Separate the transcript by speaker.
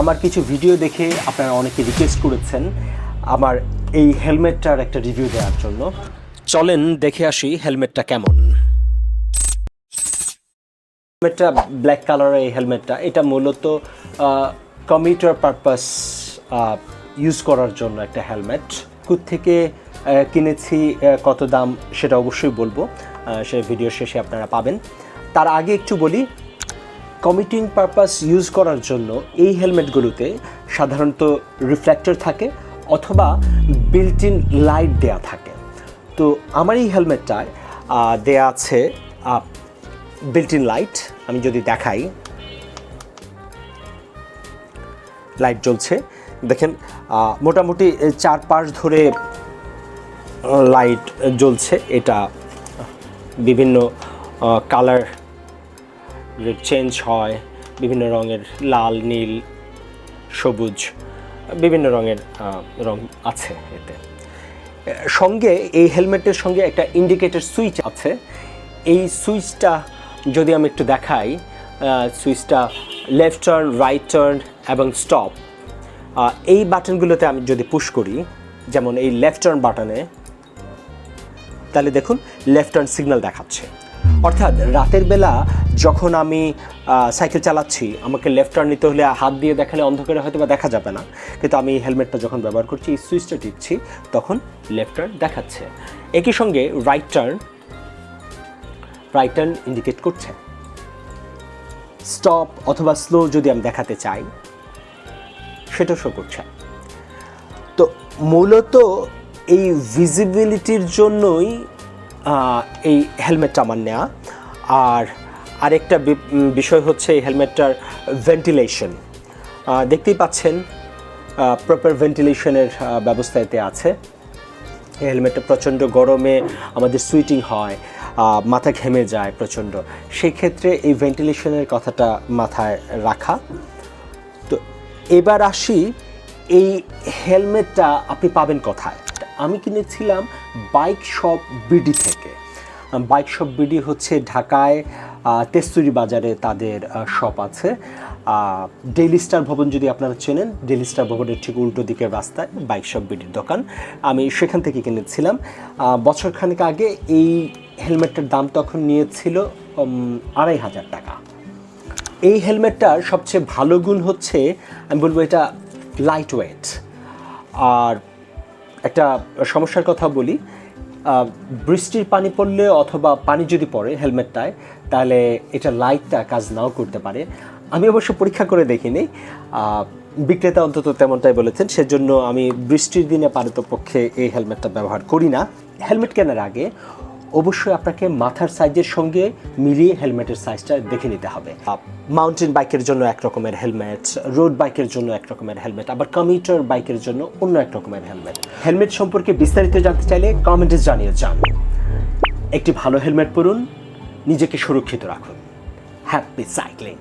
Speaker 1: আমার কিছু ভিডিও দেখে আপনারা অনেকে রিকোয়েস্ট করেছেন আমার এই হেলমেটটার একটা রিভিউ দেওয়ার জন্য। চলেন দেখে আসি হেলমেটটা কেমন। হেলমেটটা ব্ল্যাক কালারের এই হেলমেটটা, এটা মূলত কমিউটার পারপাস ইউজ করার জন্য একটা হেলমেট। কোথ থেকে কিনেছি কত দাম সেটা অবশ্যই বলব। সে ভিডিও শেষে আপনারা পাবেন। তার আগে একটু বলি কমিটিং পারপাস ইউজ করার জন্য এই হেলমেটগুলোতে সাধারণত রিফ্লেক্টর থাকে অথবা বিল্ট ইন লাইট দেয়া থাকে। তো আমার এই হেলমেটটায় দেয়া আছে বিল্ট ইন লাইট আমি যদি দেখাই লাইট জ্বলছে। দেখেন মোটামুটি চার পাশ ধরে লাইট জ্বলছে। এটা বিভিন্ন কালার চেঞ্জ হয়, বিভিন্ন রঙের লাল, নীল, সবুজ, বিভিন্ন রঙের রং আছে এতে। সঙ্গে এই হেলমেটের সঙ্গে একটা ইন্ডিকেটর সুইচ আছে। এই সুইচটা যদি আমি একটু দেখাই সুইচটা লেফট টার্ন রাইট টার্ন এবং স্টপ এই বাটনগুলোতে আমি যদি পুশ করি, যেমন এই লেফট টার্ন বাটনে তাহলে দেখুন লেফট টার্ন সিগন্যাল দেখাচ্ছে। অর্থাৎ রাতের বেলা যখন আমি সাইকেল চালাচ্ছি, আমাকে লেফট টার্ন নিতে হলে হাত দিয়ে দেখালে অন্ধকারে হয়তো বা দেখা যাবে না। কিন্তু আমি হেলমেটটা যখন ব্যবহার করছি, এই সুইচটা টিপছি, তখন লেফট টার্ন দেখাচ্ছে। একই সঙ্গে right turn right turn indicate করছে। স্টপ অথবা স্লো যদি আমি দেখাতে চাই, সেটা শো করছে। তো মূলত এই ভিজিবিলিটির জন্যই এই হেলমেটটা আমার নেওয়া আর আরেকটা বিষয় হচ্ছে এই হেলমেটটার ভেন্টিলেশন দেখতেই পাচ্ছেন প্রপার ভেন্টিলেশনের ব্যবস্থা এতে আছে। এই হেলমেটটা প্রচণ্ড গরমে আমাদের সুইটিং হয় মাথা ঘেমে যায় প্রচণ্ড। সেই ক্ষেত্রে এই ভেন্টিলেশনের কথাটা মাথায় রাখা। তো এবার আসি, এই হেলমেটটা আপনি পাবেন কোথায়? আমি কিনেছিলাম বাইক শপ বিডি থেকে। বাইক শপ বিডি হচ্ছে ঢাকায় তেস্তুরি বাজারে তাদের শপ আছে। ডেইলি স্টার ভবন যদি আপনারা চেনেন, ডেইলি স্টার ভবনের ঠিক উল্টো দিকের রাস্তায় বাইক শপ বিডির দোকান। আমি সেখান থেকে কিনেছিলাম। বছরখানেক আগে এই হেলমেটটার দাম তখন নিয়েছিল আড়াই হাজার টাকা। এই হেলমেটটার সবচেয়ে ভালো গুণ হচ্ছে, আমি বলব এটা লাইট ওয়েট আর একটা সমস্যার কথা বলি। বৃষ্টির পানি পড়লে অথবা পানি যদি পড়ে হেলমেটটায়, তাহলে এটা লাইটটা কাজ নাও করতে পারে। আমি অবশ্য পরীক্ষা করে দেখিনি। বিক্রেতা অন্তত তেমনটাই বলেছেন, সেজন্য আমি বৃষ্টির দিনে পারতপক্ষে এই হেলমেটটা ব্যবহার করি না। হেলমেট কেনার আগে অবশ্যই আপনাকে মাথার সাইজের সঙ্গে মিলিয়ে হেলমেটের সাইজটা দেখে নিতে হবে। মাউন্টেন বাইকের জন্য এক রকমের হেলমেট রোড বাইকের জন্য এক রকমের হেলমেট, আবার কমিউটার বাইকের জন্য অন্য এক রকমের হেলমেট। হেলমেট সম্পর্কে বিস্তারিত জানতে চাইলে কমেন্টে জানিয়ে যান। একটি ভালো হেলমেট পরুন, নিজেকে সুরক্ষিত রাখুন। Happy cycling